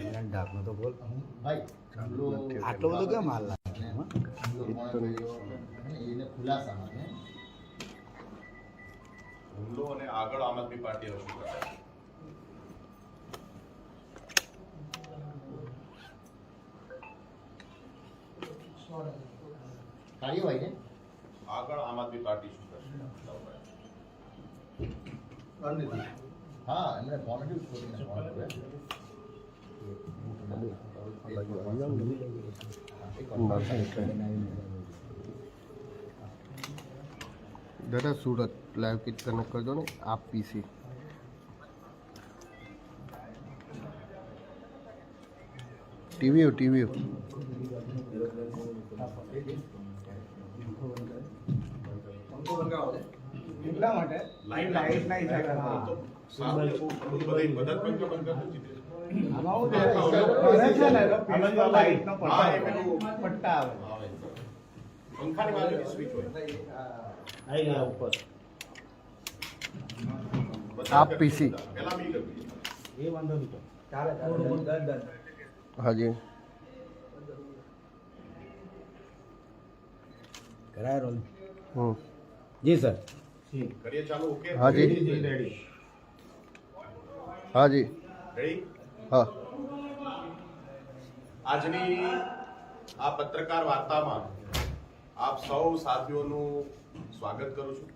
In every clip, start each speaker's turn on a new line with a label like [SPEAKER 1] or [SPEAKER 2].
[SPEAKER 1] એને ડાકનો તો બોલ આટલો બધો કેમ
[SPEAKER 2] હુમલો અને
[SPEAKER 3] આગળ આમ આદમી પાર્ટીએ શું કરાય
[SPEAKER 2] કાર્યવાહી ને?
[SPEAKER 3] આગળ આમ આદમી પાર્ટી શું કરશે?
[SPEAKER 2] હા એમણે કોમેડી છોડીને ફોન કર્યો
[SPEAKER 4] દાદા સુરત લાઈવ કિટ કનેક્ટ કરજો ને આપ પીસી ટીવીઓ ટીવીઓ.
[SPEAKER 1] એટલા માટે
[SPEAKER 3] લાઈટ
[SPEAKER 1] લાઈટ ના હિસાબે હા.
[SPEAKER 3] તો સારું બહુ બધી મદદ પંખા
[SPEAKER 4] આપ હાજી.
[SPEAKER 1] કરાય રોલ.
[SPEAKER 4] હમ.
[SPEAKER 1] જી સર.
[SPEAKER 3] કરીએ ચાલુ ઓકે?
[SPEAKER 4] હાજી. હાજી.
[SPEAKER 3] રેડી
[SPEAKER 4] હા.
[SPEAKER 3] આજની આ પત્રકાર વાર્તામાં આપ સૌ સાથીઓનું સ્વાગત કરું છું.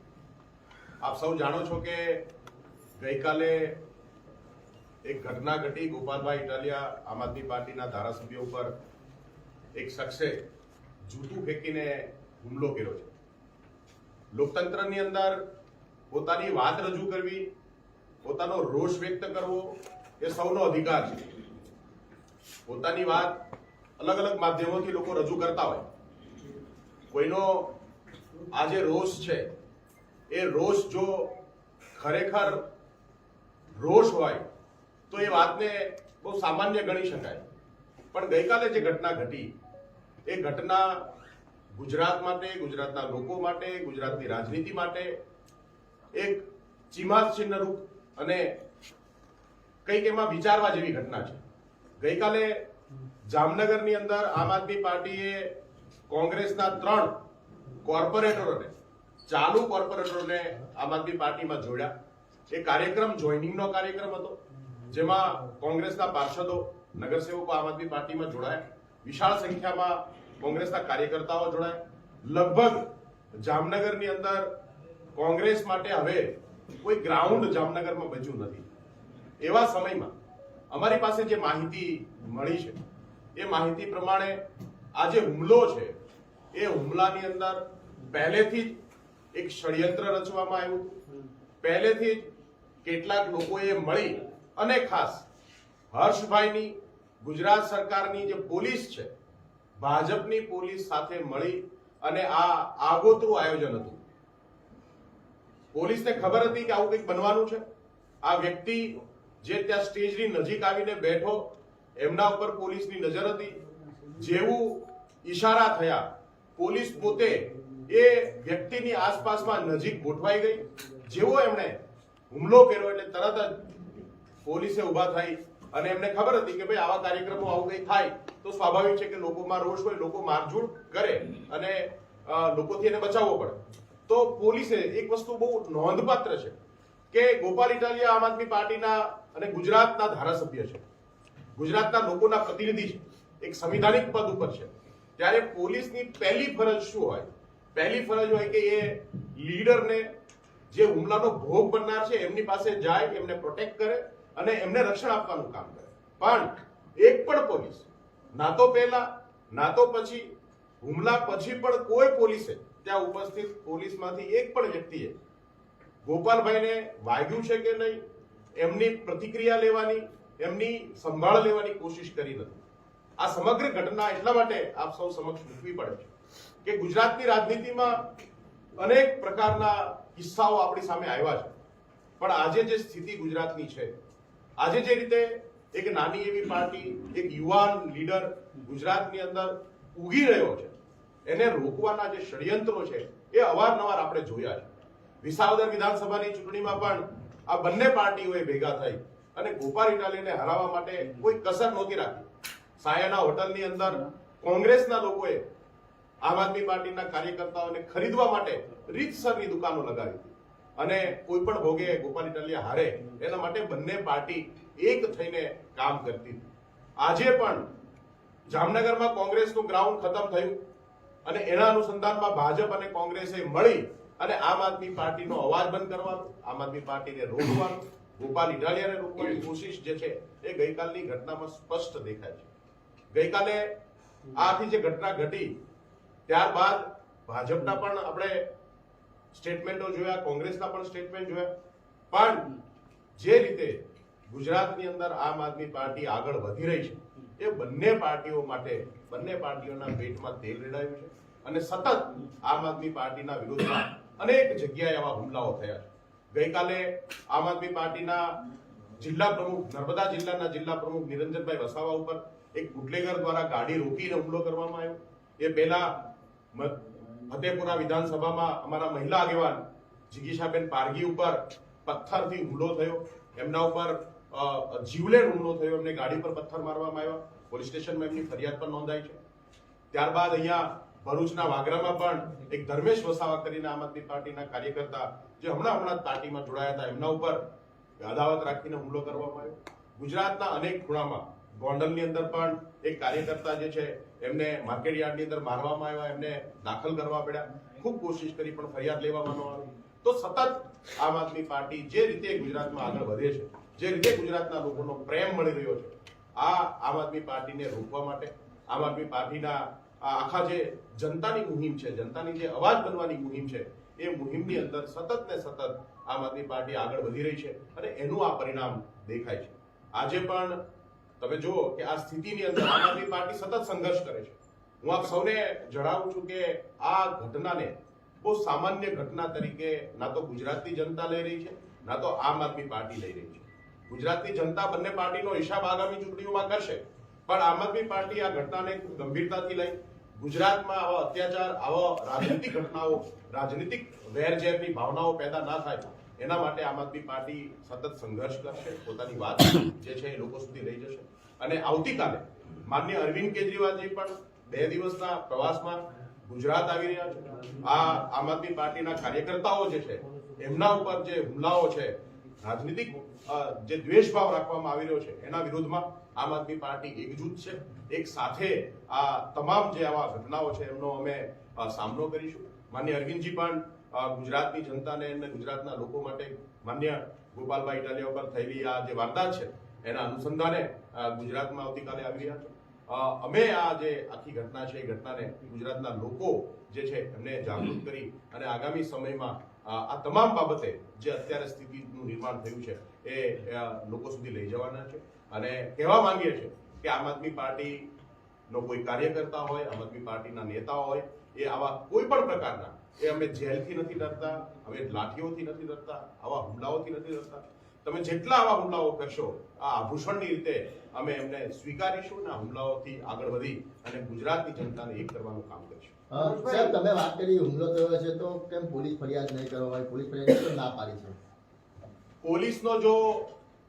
[SPEAKER 3] આપ સૌ જાણો છો કે ગઈકાલે એક ઘટના ઘટી ગોપાલભાઈ ઇટાલિયા આમ આદમી પાર્ટીના ધારાસભ્ય ઉપર એક શખ્સે જૂતું ફેંકીને હુમલો કર્યો છે. લોકતંત્રની અંદર પોતાની વાત રજૂ કરવી, પોતાનો રોષ વ્યક્ત કરવો એ સૌનો અધિકાર છે. પોતાની વાત અલગ અલગ માધ્યમોથી લોકો રજૂ કરતા હોય. કોઈનો આ જે રોષ છે, એ રોષ જો ખરેખર રોષ હોય, તો એ વાતને બહુ સામાન્ય ગણી શકાય. પણ ગઈકાલે જે ઘટના ઘટી, એ ઘટના ગુજરાત માટે, ગુજરાતના લોકો માટે, ગુજરાતની રાજનીતિ માટે એક ચીમાસ ચિહ્નરૂપ અને કંઈક એમાં વિચારવા જેવી ઘટના છે. ગઈકાલે જામનગરની અંદર આમ આદમી પાર્ટીએ કોંગ્રેસના ત્રણ કોર્પોરેટરોને, ચાલુ કોર્પોરેટરોને આમ આદમી પાર્ટીમાં જોડ્યા. એ કાર્યક્રમ જોઈનિંગનો કાર્યક્રમ હતો, જેમાં કોંગ્રેસના પાર્ષદો, નગરસેવકો આમ આદમી પાર્ટીમાં જોડાયા. વિશાળ સંખ્યામાં કોંગ્રેસના કાર્યકર્તાઓ જોડાયા. લગભગ જામનગરની અંદર કોંગ્રેસ માટે હવે કોઈ ગ્રાઉન્ડ જામનગરમાં બચ્યું નથી. એવા સમયમાં અમારી પાસે જે માહિતી મળી છે, એ માહિતી પ્રમાણે આ જે હુમલો છે, એ હુમલાની અંદર પહેલેથી જ એક ષડયંત્ર રચવામાં આવ્યું. પહેલેથી જ કેટલાક લોકોએ મળી અને ખાસ હર્ષભાઈની ગુજરાત સરકારની જે પોલીસ છે, ભાજપની પોલીસ સાથે મળી અને આ આગોતરું આયોજન હતું. પોલીસને ખબર હતી કે આવું કંઈક બનવાનું છે? આ વ્યક્તિ જે ત્યાં સ્ટેજની નજીક આવીને બેઠો, એમના ઉપર પોલીસની નજર હતી. જેવું ઈશારા થયા, પોલીસ પોતે એ વ્યક્તિની આસપાસમાં નજીક ગોઠવાઈ ગઈ. જેવો એમણે હુમલો કર્યો એટલે તરત જ પોલીસે ઊભા થઈ અને એમને ખબર હતી કે ભાઈ આવા કાર્યક્રમો આવું કંઈ થાય તો સ્વાભાવિક છે કે લોકોમાં રોષ હોય, લોકો મારઝૂડ કરે અને લોકોથી એને બચાવવો પડે. તો પોલીસે એક વસ્તુ બહુ નોંધપાત્ર છે કે ગોપાલ ઇટાલિયા આમ આદમી પાર્ટીના અને ગુજરાતના ધારાસભ્ય છે. ગુજરાતના લોકોના પ્રતિનિધિ છે. એક સંવિધાનિક પદ ઉપર છે. ત્યારે પોલીસની પહેલી ફરજ શું હોય? પહેલી ફરજ હોય કે એ લીડરને જે હુમલાનો ભોગ બનનાર છે, એમની પાસે જાય, એમને પ્રોટેક્ટ કરે અને એમને રક્ષણ આપવાનું કામ કરે. પણ એક પણ પોલીસ, ના તો પહેલા, ના તો પછી, હુમલા પછી પણ કોઈ પોલીસે ત્યાં ઉપસ્થિત પોલીસમાંથી એક પણ વ્યક્તિએ ગોપાલભાઈને વાગ્યું છે કે નહીં? એમની પ્રતિક્રિયા લેવાની, એમની સંભાળ લેવાની કોશિશ કરી નથી. આ સમગ્ર ઘટના એટલા માટે આપ સૌ સમક્ષ મૂકવી પડે છે કે ગુજરાતની રાજનીતિમાં અનેક પ્રકારના કિસ્સાઓ આપણી સામે આવ્યા છે. પણ આજે જે સ્થિતિ ગુજરાતની છે, આજે જે રીતે એક નાની એવી પાર્ટી, એક યુવાન લીડર ગુજરાતની અંદર ઉગી રહ્યો છે, એને રોકવાના જે ષડયંત્રો છે, એ અવારનવાર આપણે જોયા છે. વિસાવદર વિધાનસભાની ચૂંટણીમાં પણ આ બંને પાર્ટીઓએ ભેગા થઈ અને ગોપાલ ઇટાલીને હરાવવા માટે કોઈ કસર નહોતી રાખી. સાયાના હોટલની અંદર કોંગ્રેસના લોકોએ આમ આદમી પાર્ટીના કાર્યકર્તાઓને ખરીદવા માટે રીતસરની દુકાનો લગાવી અને કોઈ પણ ભોગે ગોપાલ ઇટાલિયા હારે, એના માટે બંને પાર્ટી એક થઈને કામ કરતી હતી. આજે પણ જામનગરમાં કોંગ્રેસનું ગ્રાઉન્ડ ખતમ થયું અને એના અનુસંધાનમાં ભાજપ અને કોંગ્રેસે મળી અને આમ આદમી પાર્ટીનો અવાજ બંધ કરવાનો, આમ આદમી પાર્ટીને રોકવાનો. ગોપાલ ઇટાલિયાને રોકવાની કોશિશ જે છે એ ગઈકાલની ઘટનામાં સ્પષ્ટ દેખાય છે. ગઈકાલે આથી જે ઘટના ઘટી, ત્યારબાદ ભાજપના પણ આપણે સ્ટેટમેન્ટો જોયા, કોંગ્રેસના પણ સ્ટેટમેન્ટ જોયા. પણ જે રીતે ગુજરાતની અંદર આમ આદમી પાર્ટી આગળ વધી રહી છે, એ બંને પાર્ટીઓ માટે, બંને પાર્ટીઓના પેટમાં તેલ રેડાયું છે. અને સતત આમ આદમી પાર્ટીના વિરોધમાં અનેક જગ્યાએ આવા હુમલાઓ થયા છે. ગઈકાલે આમ આદમી પાર્ટીના જિલ્લા પ્રમુખ, નર્મદા જિલ્લાના જિલ્લા પ્રમુખ નિરંજનભાઈ વસાવા ઉપર એક બુટલેગર દ્વારા ગાડી રોકીને હુમલો કરવામાં આવ્યો. એ પહેલા ફતેપુરા વિધાનસભામાં અમારા મહિલા આગેવાન જિગીશાબેન પારગી ઉપર પથ્થરથી હુમલો થયો. એમના ઉપર જીવલેણ હુમલો થયો. એમને ગાડી પર પથ્થર મારવામાં આવ્યા. પોલીસ સ્ટેશનમાં એમની ફરિયાદ પણ નોંધાઈ છે. ત્યારબાદ અહીંયા ભરૂચના વાગરામાં પણ એક ધર્મેશ વસાવા કરીને આમ આદમી પાર્ટીના કાર્યકર્તા જે હમણાં હમણાં પાર્ટીમાં જોડાયા હતા, એમના ઉપર અદાવત રાખીને હુમલો કરવામાં આવ્યો. ગુજરાતના અનેક ખૂણામાં ગોંડલની અંદર પણ એક કાર્યકર્તા જે છે, એમને માર્કેટ યાર્ડની અંદર મારવામાં આવ્યા, એમને દાખલ કરવા પડ્યા. ખૂબ કોશિશ કરી, પણ ફરિયાદ લેવામાં આવી. તો સતત આમ આદમી પાર્ટી જે રીતે ગુજરાતમાં આગળ વધે છે, જે રીતે ગુજરાતના લોકોનો પ્રેમ મળી રહ્યો છે, આ આમ આદમી પાર્ટીને રોકવા માટે, આમ આદમી પાર્ટીના આખા જે જનતાની મુહિમ છે, જનતાની જે અવાજ બનવાની મુહિમ છે, એ મુહિમની અંદર સતત ને સતત આમ આદમી પાર્ટી આગળ વધી રહી છે અને એનું આ પરિણામ દેખાય છે. આજે પણ તમે જુઓ કે આ સ્થિતિની અંદર આમ આદમી પાર્ટી સતત સંઘર્ષ કરે છે. હું આપ સૌને જણાવું છું કે આ ઘટનાને બહુ સામાન્ય ઘટના તરીકે ના તો ગુજરાતની જનતા લઈ રહી છે, ના તો આમ આદમી પાર્ટી લઈ રહી છે. ગુજરાતની જનતા બંને પાર્ટીનો હિસાબ આગામી ચૂંટણીઓમાં કરશે. પણ આમ આદમી પાર્ટી આ ઘટનાને ગંભીરતાથી લઈ ગુજરાતમાં આવા અત્યાચાર, આવા રાજનીતિક ઘટનાઓ, રાજનીતિક વેરઝેરની ભાવનાઓ પેદા ના થાય, એના માટે આમ આદમી પાર્ટી સતત સંઘર્ષ કરશે, પોતાની વાત જે છે એ લોકો સુધી લઈ જશે. અને આવતીકાલે માન્ય અરવિંદ કેજરીવાલજી પણ બે દિવસના પ્રવાસમાં ગુજરાત આવી રહ્યા છે. આ આમ આદમી પાર્ટીના કાર્યકર્તાઓ જે છે, એમના ઉપર જે હુમલાઓ છે, રાજનીતિક જે દ્વેષભાવ રાખવામાં આવી રહ્યો છે, એના વિરોધમાં આમ આદમી પાર્ટી એકજૂથ છે. એક સાથે આ તમામ જે આવા ઘટનાઓ છે, એમનો અમે સામનો કરીશું. માન્ય અરવિંદજી પણ ગુજરાતની જનતાને અને ગુજરાતના લોકો માટે માન્ય ગોપાલભાઈ ઇટાલિયા ઉપર થયેલી આ જે વાર્તા છે, એના અનુસંધાને ગુજરાતમાં આવતીકાલે આવી રહ્યા છે. અમે આ જે આખી ઘટના છે, એ ઘટનાને ગુજરાતના લોકો જે છે, એમને જાગૃત કરી અને આગામી સમયમાં આ તમામ બાબતે જે અત્યારે સ્થિતિનું નિર્માણ થયું છે, એ લોકો સુધી લઈ જવાના છે. અને કહેવા માંગીએ છીએ કે આમ આદમી પાર્ટી નો કોઈ કાર્યકર્તા હોય આમ આદમી પાર્ટીના નેતા હોય એ આવા કોઈ પણ પ્રકારના એ અમે જેલથી નથી ડરતા અમે લાઠીઓથી નથી ડરતા આવા હુમલાઓથી નથી ડરતા. તમે જેટલા આવા હુમલાઓ કરશો આ આભૂષણની રીતે અમે એમને સ્વીકારીશું અને હુમલાઓથી આગળ વધી અને ગુજરાતની જનતાને એક કરવાનું કામ કરીશું.
[SPEAKER 2] સાહેબ તમે વાત કરી હુમલો થયો છે તો કેમ પોલીસ ફરિયાદ નહીં કરવા હોય પોલીસ ફરિયાદ ના પાડી છે
[SPEAKER 3] પોલીસનો જો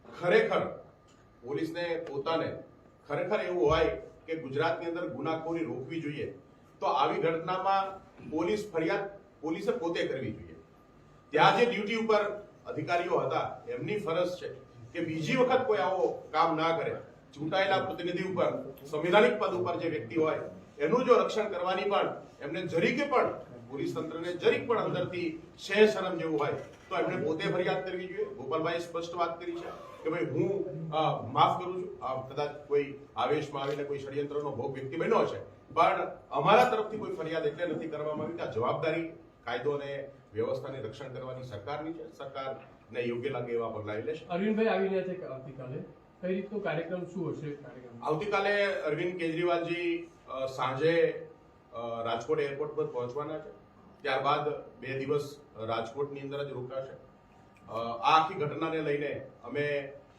[SPEAKER 3] ખરેખર પોલીસને પોતાને ખરેખર એવું હોય કે ગુજરાતની અંદર ગુનાખોરી રોકવી જોઈએ, તો આવી ઘટનામાં પોલીસ ફરિયાદ પોલીસે પોતે કરવી જોઈએ. ત્યાં જે ડ્યુટી ઉપર અધિકારીઓ હતા, એમની ફરજ છે કે બીજી વખત કોઈ આવો કામ ના કરે. ચૂંટાયેલા પ્રતિનિધિ ઉપર, સંવિધાનિક પદ ઉપર જે વ્યક્તિ હોય, એનું જો રક્ષણ કરવાની પણ, એમને જરીકે પણ પોલીસ તંત્રને જરીક પણ અંદરથી શેર શરમ જેવું હોય તો એમણે પોતે ફરિયાદ કરવી જોઈએ. ગોપાલભાઈ સ્પષ્ટ વાત કરી છે કે ભાઈ હું માફ કરું છું. કદાચ કોઈ આવેશમાં આવીને કોઈ ષડયંત્રનો ભોગ વ્યક્તિ બન્યો છે પણ અમારા તરફથી કોઈ ફરિયાદ એટલે નથી કરવામાં આવી. કે આ જવાબદારી કાયદો અને વ્યવસ્થાને રક્ષણ કરવાની સરકારની છે. સરકારને યોગ્ય લાગે એવા પગલાં લેશે.
[SPEAKER 5] અરવિંદભાઈ આવી રહ્યા છે કે આવતીકાલે. કઈ રીતનો કાર્યક્રમ શું હશે
[SPEAKER 3] આવતીકાલે અરવિંદ કેજરીવાલજી સાંજે રાજકોટ એરપોર્ટ પર પહોંચવાના છે. ત્યારબાદ બે દિવસ રાજકોટની અંદર જ રોકાશે. આ આખી ઘટનાને લઈને અમે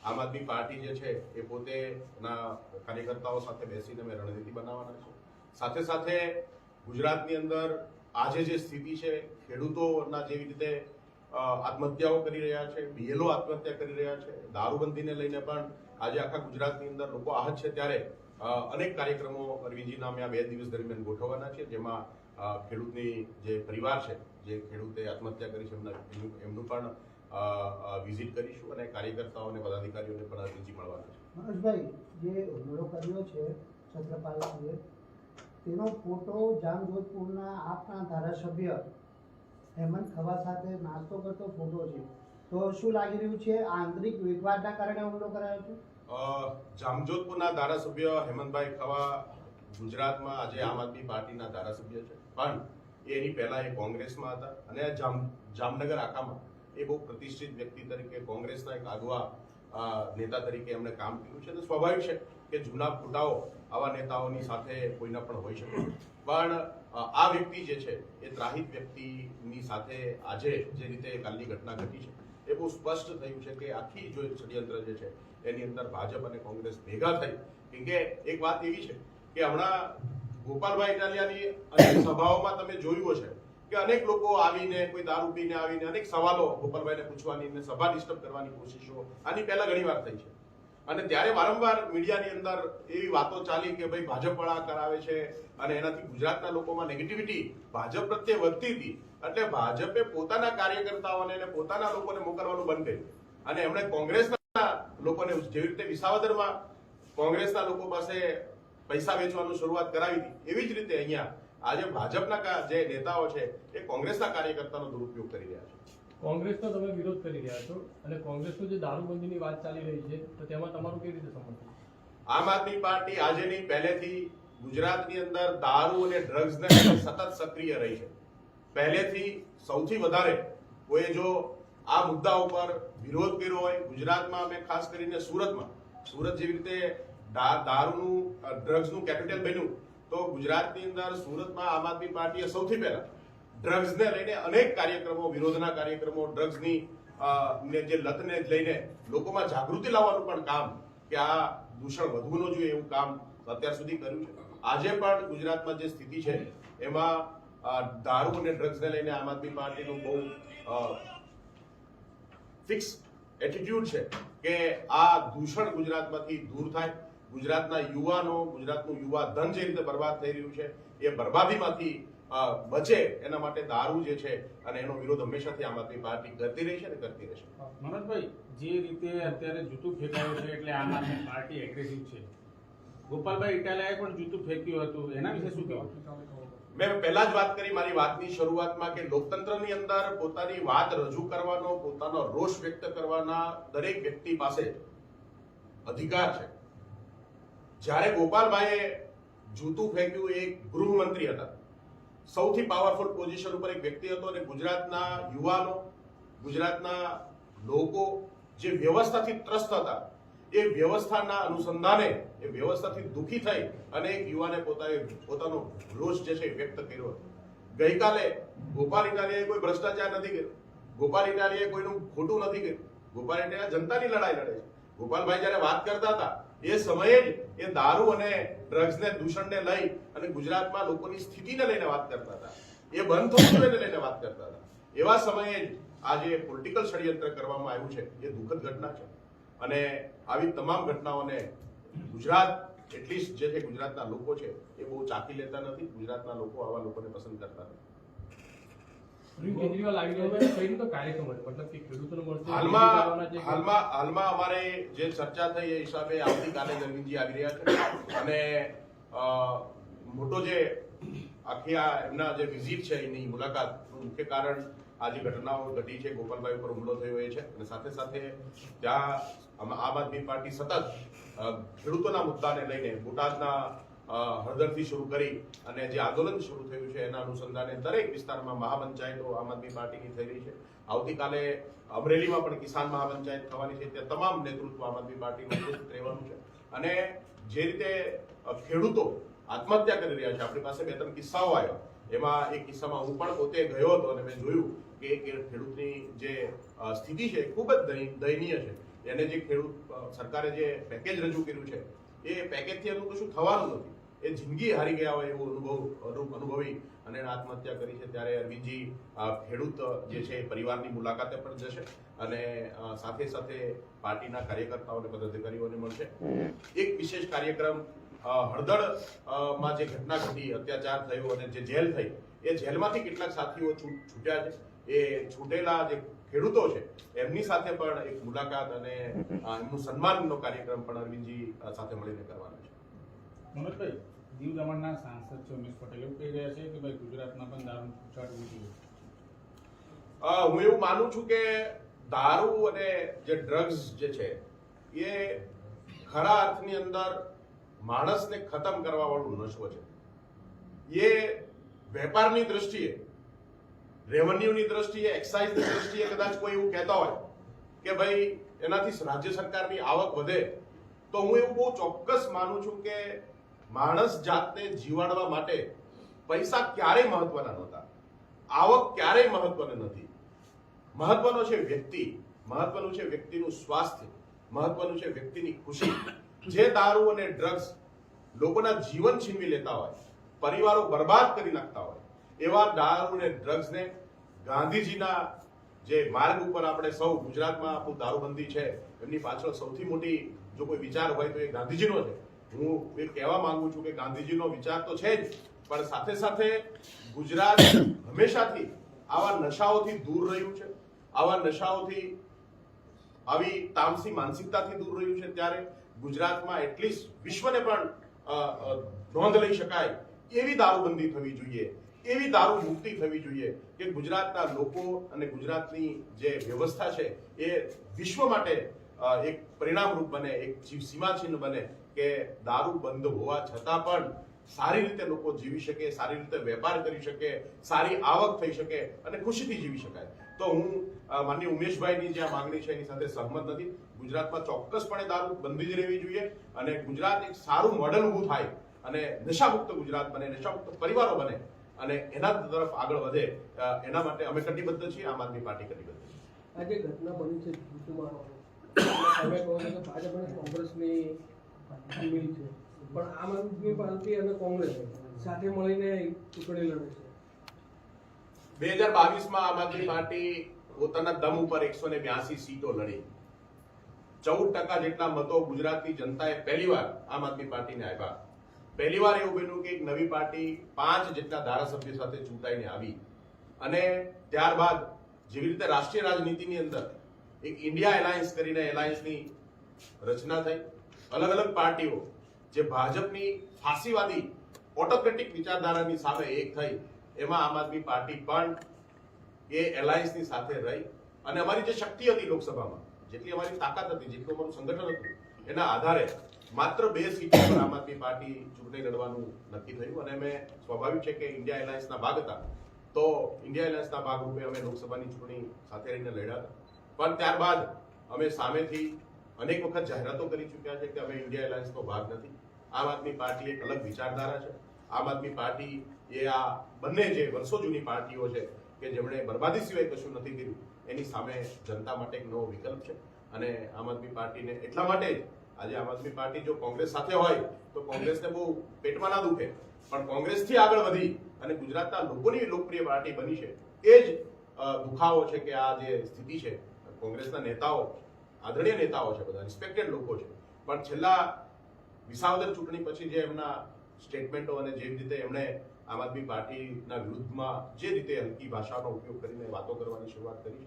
[SPEAKER 3] આમ આદમી પાર્ટી જે છે એ પોતેના કાર્યકર્તાઓ સાથે બેસીને અમે રણનીતિ બનાવવાના છે સાથે સાથે ગુજરાતની અંદર આજે જે સ્થિતિ છે, ખેડૂતોના જેવી રીતે આત્મહત્યાઓ કરી રહ્યા છે, બીએલઓ આત્મહત્યા કરી રહ્યા છે, દારૂબંધીને લઈને પણ આજે આખા ગુજરાતની અંદર લોકો આહત છે ત્યારે અનેક કાર્યક્રમો અરવિંદજી નામે આ બે દિવસ દરમિયાન ગોઠવવાના છે જેમાં ખેડૂતની જે પરિવાર છે જે ખેડૂતે આત્મહત્યા કરી છે એમના એમનું- પણ વિઝિટ કરીશું અને કાર્યકર્તાઓ અને પદાધિકારીઓને પણ અરજી મળવાના છે.
[SPEAKER 6] મનોજભાઈ જે હુમલો કર્યો છે છત્રપાલસિંહે તેનો ફોટો જામજોધપુરના આપના ધારાસભ્ય હેમંત ખવા સાથે નાસ્તો કરતો ફોટો છે. તો શું લાગી રહ્યું છે આંતરિક વિવાદના કારણે હુમલો કરાયો છે?
[SPEAKER 3] જામજોધપુરના ધારાસભ્ય હેમંતભાઈ ખવા ગુજરાતમાં આજે આમ આદમી પાર્ટીના ધારાસભ્ય છે. પણ એની પહેલા એ કોંગ્રેસમાં હતા અને આ જામ, જામનગર આખામાં એ બહુ પ્રતિષ્ઠિત વ્યક્તિ તરીકે કોંગ્રેસના એક આગવા નેતા તરીકે એમણે કામ કર્યું છે. તો સ્વાભાવિક છે કે જૂના ફોટાઓ આવા નેતાઓની સાથે કોઈના પણ હોઈ શકે. પણ આ વ્યક્તિ જે છે એ ત્રાહિત વ્યક્તિની સાથે આજે જે રીતે કાલની ઘટના ઘટી છે એ બહુ સ્પષ્ટ થયું છે કે આખી જો ષડયંત્ર જે છે એની અંદર ભાજપ અને કોંગ્રેસ ભેગા થઈ. કેમ કે એક વાત એવી છે કે હમણાં ગોપાલભાઈ ઇટાલિયાની અનેક સભાઓમાં તમે જોયું હશે કે અનેક લોકો આવીને, કોઈ દારૂ પીને આવીને, અનેક સવાલો ગોપાલભાઈને પૂછવાની અને સભા ડિસ્ટર્બ કરવાની કોશિશો. આની પહેલા ઘણી વાર થઈ છે. અને ત્યારે વારંવાર મીડિયાની અંદર એવી વાતો ચાલી કે ભાઈ ભાજપ વાળા કરાવે છે અને એનાથી ગુજરાતના લોકોમાં નેગેટિવિટી ભાજપ પ્રત્યે વધતી હતી. એટલે ભાજપે પોતાના કાર્યકર્તાઓને અને પોતાના લોકોને મોકલવાનું બંધ કર્યું. અને એમણે કોંગ્રેસના લોકોને જેવી રીતે વિસાવદરમાં કોંગ્રેસના લોકો પાસે પૈસા વેચવાનું શરૂઆત કરાવી હતી. એવી જ રીતે અહીંયા આજે ભાજપના જે નેતાઓ છે એ કોંગ્રેસના કાર્યકર્તાનો દુરુપયોગ કરી રહ્યા છે.
[SPEAKER 5] કોંગ્રેસનો તમે વિરોધ કરી રહ્યા છો અને કોંગ્રેસનો જે દારૂબંધીની વાત ચાલી રહી છે તો તેમાં તમારું કેવી રીતે સમર્થન?
[SPEAKER 3] આમ આદમી પાર્ટી આજે નહીં પહેલેથી ગુજરાતની અંદર દારૂ અને ડ્રગ્સને સતત સક્રિય રહી છે. પહેલેથી સૌથી વધારે કોઈ જો આ મુદ્દા ઉપર વિરોધ કર્યો હોય ગુજરાતમાં અમે ખાસ કરીને સુરતમાં સુરત જેવી રીતે દારૂનું ડ્રગ્સનું કેપિટલ બન્યું, તો ગુજરાતની અંદર સુરતમાં આમ આદમી પાર્ટીએ સૌથી પહેલા ડ્રગ્સને લઈને અનેક કાર્યક્રમો, વિરોધના કાર્યક્રમો ડ્રગ્સની જે લતને લઈને લોકોમાં જાગૃતિ લાવવાનું પણ કામ કે આ દૂષણ વધવું ન જોઈએ એવું કામ અત્યાર સુધી કર્યું છે. આજે પણ ગુજરાતમાં જે સ્થિતિ છે, એમાં દારૂ અને ડ્રગ્સને લઈને આમ આદમી પાર્ટીનું બહુ ફિક્સ એટીટ્યુડ છે કે આ દૂષણ ગુજરાતમાંથી દૂર થાય. ગુજરાતના યુવાનો ગુજરાતનું યુવા ધન જે રીતે બરબાદ થઈ રહ્યું છે એ બરબાદીમાંથી બચે એના માટે દારૂ જે છે અને એનો વિરોધ હંમેશાથી આમ આદમી પાર્ટી કરતી રહી છે અને કરતી રહેશે
[SPEAKER 1] મનોજભાઈ જે રીતે અત્યારે જૂતું ફેંકાયું છે એટલે આમ આદમી પાર્ટી એગ્રેસિવ છે. ગોપાલભાઈ ઇટાલિયાએ પણ જૂતું ફેંક્યું હતું. એના વિશે શું કહેવું?
[SPEAKER 3] મેં પહેલા જ વાત કરી મારી વાતની શરૂઆતમાં કે લોકતંત્રની અંદર પોતાની વાત રજૂ કરવાનો પોતાનો રોષ વ્યક્ત કરવાના દરેક વ્યક્તિ પાસે અધિકાર છે. જ્યારે ગોપાલભાઈએ જૂતું ફેંક્યું, એ ગૃહમંત્રી હતા. સૌથી પાવરફુલ પોઝિશન ઉપર એક વ્યક્તિ હતો અને ગુજરાતના યુવાનો, ગુજરાતના લોકો જે વ્યવસ્થાથી ત્રસ્ત હતા, એ વ્યવસ્થાના અનુસંધાને, એ વ્યવસ્થાથી દુઃખી થઈ અને એક યુવાને પોતાએ, પોતાનો રોષ જે છે વ્યક્ત કર્યો હતો. ગઈકાલે ગોપાલ ઇટાલિયાએ કોઈ ભ્રષ્ટાચાર નથી કર્યો. ગોપાલ ઇટાલિયાએ કોઈનું ખોટું નથી કર્યું. ગોપાલ ઇટાલિયા જનતાની લડાઈ લડે છે. ગોપાલભાઈ જ્યારે વાત કરતા હતા એ સમયે જ એ દારૂ અને ડ્રગ્સને દૂષણને લઈ અને ગુજરાતમાં લોકોની સ્થિતિને લઈને વાત કરતા હતા. એ બંધ થવું જોઈએ લઈને વાત કરતા હતા. એવા સમયે જ આ જે પોલિટિકલ ષડયંત્ર કરવામાં આવ્યું છે. એ દુઃખદ ઘટના છે. અને આવી તમામ ઘટનાઓને ગુજરાત, એટલીસ્ટ જે છે ગુજરાતના લોકો છે, એ બહુ ચાકી લેતા નથી. ગુજરાતના લોકો આવા લોકોને પસંદ કરતા નથી.
[SPEAKER 5] અરવિંદ કેજરીવાલ આવી રહ્યા છે કઈ રીતે કાર્યક્રમ હતો મતલબ કે ખેડૂતોને મળશે
[SPEAKER 3] હાલમાં હાલમાં હાલમાં અમારે જે ચર્ચા થઈ એ હિસાબે આવતીકાલે અરવિંદજી આવી રહ્યા છે. અને મોટો જે આખી આ એમના જે વિઝિટ છે એની મુલાકાતનું મુખ્ય કારણ આ જે ઘટનાઓ ઘટી છે ગોપાલભાઈ ઉપર હુમલો થયો એ છે. અને સાથે સાથે ત્યાં આમ આમ આદમી પાર્ટી સતત ખેડૂતોના મુદ્દાને લઈને બોટાદના હળદરથી શરૂ કરી અને જે આંદોલન શરૂ થયું છે એના અનુસંધાને દરેક વિસ્તારમાં મહાપંચાયતો આમ આદમી પાર્ટીની થઈ રહી છે. આવતીકાલે અમરેલીમાં પણ કિસાન મહાપંચાયત થવાની છે. તે તમામ નેતૃત્વ આમ આદમી પાર્ટીનું રહેવાનું છે. અને જે રીતે ખેડૂતો આત્મહત્યા કરી રહ્યા છે, આપણી પાસે બે ત્રણ કિસ્સાઓ આવ્યા. એમાં એક કિસ્સામાં હું પણ પોતે ગયો હતો અને મેં જોયું કે ખેડૂતની જે સ્થિતિ છે ખૂબ જ દયનીય છે. એને જે ખેડૂત સરકારે જે પેકેજ રજૂ કર્યું છે, એ પેકેજથી એનું કશું થવાનું નથી. એ જિંદગી હારી ગયા હોય એવો અનુભવ, અનુ- અનુભવી અને આત્મહત્યા કરી છે, ત્યારે અરવિંદજી ખેડૂત જે છે પરિવારની મુલાકાતે પણ જશે અને સાથે સાથે પાર્ટીના કાર્યકર્તાઓ અને પદાધિકારીઓને મળશે. એક વિશેષ કાર્યક્રમ હળદળમાં જે ઘટના ઘટી, અત્યાચાર થયો અને જે જેલ થઈ, એ જેલમાંથી કેટલાક સાથીઓ છૂટ- છૂટ્યા છે. એ છૂટેલા જે ખેડૂતો છે, એમની સાથે પણ એક મુલાકાત અને એમનું સન્માનનો કાર્યક્રમ પણ અરવિંદજી સાથે મળીને કરવાનો છે.
[SPEAKER 1] મનોજભાઈ દીવ દમણના સાંસદ છે ઉમેશ પટેલ એવું કહી રહ્યા છે કે ભાઈ ગુજરાતમાં પણ દારૂ છૂટાડવું જોઈએ.
[SPEAKER 3] હું એવું માનું છું કે દારૂ અને જે ડ્રગ્સ જે છે, એ ખરા અર્થની અંદર માણસને ખતમ કરવા વાળું નશો છે. એ વેપારની દ્રષ્ટિએ રેવન્યુની દ્રષ્ટિએ એક્સાઇઝની દ્રષ્ટિએ કદાચ કોઈ એવું કહેતા હોય કે ભાઈ એનાથી રાજ્ય સરકારની આવક વધે, તો હું એવું બહુ ચોક્કસ માનું છું કે માણસ જાતને જીવાડવા માટે પૈસા ક્યારેય મહત્વના નહોતા. આવક ક્યારેય મહત્વની નથી. મહત્વનો છે વ્યક્તિ. મહત્વનું છે વ્યક્તિનું સ્વાસ્થ્ય. મહત્વનું છે વ્યક્તિની ખુશી. જે દારૂ અને ડ્રગ્સ લોકોના જીવન છીનવી લેતા હોય, પરિવારો બરબાદ કરી નાખતા હોય, એવા દારૂ અને ડ્રગ્સને ગાંધીજીના જે માર્ગ ઉપર આપણે સૌ ગુજરાતમાં આપણું દારૂબંધી છે, એમની પાછળ સૌથી મોટી જો કોઈ વિચાર હોય તો એ ગાંધીજીનો છે. હું એ કહેવા માંગુ છું કે ગાંધીજીનો વિચાર તો છે જ, પણ સાથે સાથે ગુજરાત હંમેશાથી આવા નશાઓથી દૂર રહ્યું છે. આવા નશાઓથી, આવી તામસી માનસિકતાથી દૂર રહ્યું છે ત્યારે ગુજરાતમાં એટલીસ્ટ વિશ્વને પણ નોંધ લઈ શકાય એવી દારૂબંધી થવી જોઈએ, એવી દારૂ મુક્તિ થવી જોઈએ કે ગુજરાતના લોકો અને ગુજરાતની જે વ્યવસ્થા છે એ વિશ્વ માટે એક પરિણામરૂપ બને, એક સીમાચિહ્ન બને કે દારૂ બંધ હોવા છતાં પણ સારી રીતે લોકો જીવી શકે, સારી રીતે વેપાર કરી શકે, સારી આવક થઈ શકે અને ખુશીથી જીવી શકાય. તો હું માન્ય ઉમેશભાઈની જે માંગણી છે એની સાથે સહમત નથી. ગુજરાતમાં ચોક્કસપણે દારૂ બંધી જ રહેવી જોઈએ અને ગુજરાત એક સારું મોડલ ઊભું થાય અને નશામુક્ત ગુજરાત બને, નશામુક્ત પરિવારો બને અને એના તરફ આગળ વધે એના માટે અમે કટિબદ્ધ છીએ, આમ આદમી પાર્ટી કટિબદ્ધ છે.
[SPEAKER 5] આજે ઘટના બની છે ભાજપ અને કોંગ્રેસની પણ આમ આદમી પાર્ટી અને કોંગ્રેસ સાથે મળીને ચૂંટણી લડે છે.
[SPEAKER 3] બે હજાર બાવીસમાં આમ આદમી પાર્ટી પોતાના દમ ઉપર એકસો ને બ્યાસી સીટો લડી. ચૌદ ટકા જેટલા મતો ગુજરાતની જનતાએ પહેલીવાર આમ આદમી પાર્ટીને આપ્યા પહેલીવાર એવું બન્યું કે એક નવી પાર્ટી પાંચ જેટલા ધારાસભ્ય સાથે ચૂંટાઈને આવી. અને ત્યારબાદ જેવી રીતે રાષ્ટ્રીય રાજનીતિની અંદર એક ઇન્ડિયા એલાયન્સ કરીને એલાયન્સની રચના થઈ. અલગ અલગ પાર્ટીઓ, જે ભાજપની ફાંસીવાદી ઓટોક્રેટિક વિચારધારાની સામે એક થઈ, એમાં આમ આદમી પાર્ટી પણ એ એલાયન્સની સાથે રહી. અને અમારી જે શક્તિ હતી લોકસભામાં, જેટલી અમારી તાકાત હતી, જેટલું અમારું સંગઠન હતું, એના આધારે માત્ર બે સીટો પર આમ આદમી પાર્ટી ચૂંટણી લડવાનું નક્કી થયું. અને અમે સ્વાભાવિક છે કે ઇન્ડિયા એલાયન્સના ભાગ હતા. તો ઇન્ડિયા એલાયન્સના ભાગરૂપે અમે લોકસભાની ચૂંટણી સાથે રહીને લડ્યા હતા. પણ ત્યારબાદ અમે સામેથી અનેક વખત જાહેરાતો કરી ચૂક્યા છે કે અમે ઇન્ડિયા એલાયન્સનો ભાગ નથી. આમ આદમી પાર્ટી એક અલગ વિચારધારા છે. આમ આદમી પાર્ટી એ આ બંને જે વર્ષો જૂની પાર્ટીઓ છે કે જેમણે બરબાદી સિવાય કશું નથી કર્યું, એની સામે જનતા માટે એક નવો વિકલ્પ છે. અને આમ આદમી પાર્ટીને એટલા માટે જ આજે આમ આદમી પાર્ટી જો કોંગ્રેસ સાથે હોય તો કોંગ્રેસને બહુ પેટમાં ના દુખે. પણ કોંગ્રેસથી આગળ વધી અને ગુજરાતના લોકોની લોકપ્રિય પાર્ટી બની છે, એ જ દુખાવો છે કે આ જે સ્થિતિ છે. કોંગ્રેસના નેતાઓ આદરણીય નેતાઓ છે બધા રિસ્પેક્ટેડ લોકો છે. પણ છેલ્લા વિસાવદર ચૂંટણી પછી જે એમના સ્ટેટમેન્ટો અને જે રીતે એમણે આમ આદમી પાર્ટીના વિરુદ્ધમાં જે રીતે હલકી ભાષાનો ઉપયોગ કરીને વાતો કરવાની શરૂઆત કરી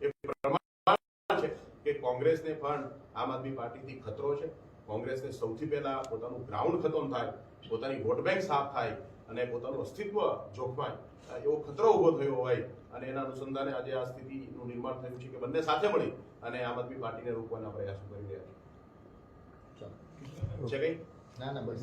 [SPEAKER 3] છે, એ પ્રમાણ છે કે કોંગ્રેસને પણ આમ આદમી પાર્ટીથી ખતરો છે. કોંગ્રેસને સૌથી પહેલા પોતાનું ગ્રાઉન્ડ ખતમ થાય, પોતાની વોટ બેંક સાફ થાય અને પોતાનું અસ્તિત્વ જોખમાય, એવો ખતરો ઊભો થયો હોય અને એના અનુસંધાને આજે આ સ્થિતિનું નિર્માણ થયું છે કે બંને સાથે મળી અને આમ આદમી પાર્ટીને રોકવાના પ્રયાસો કરી રહ્યા
[SPEAKER 2] ચાલો.
[SPEAKER 3] છે છે કઈ?
[SPEAKER 2] ના ના બસ.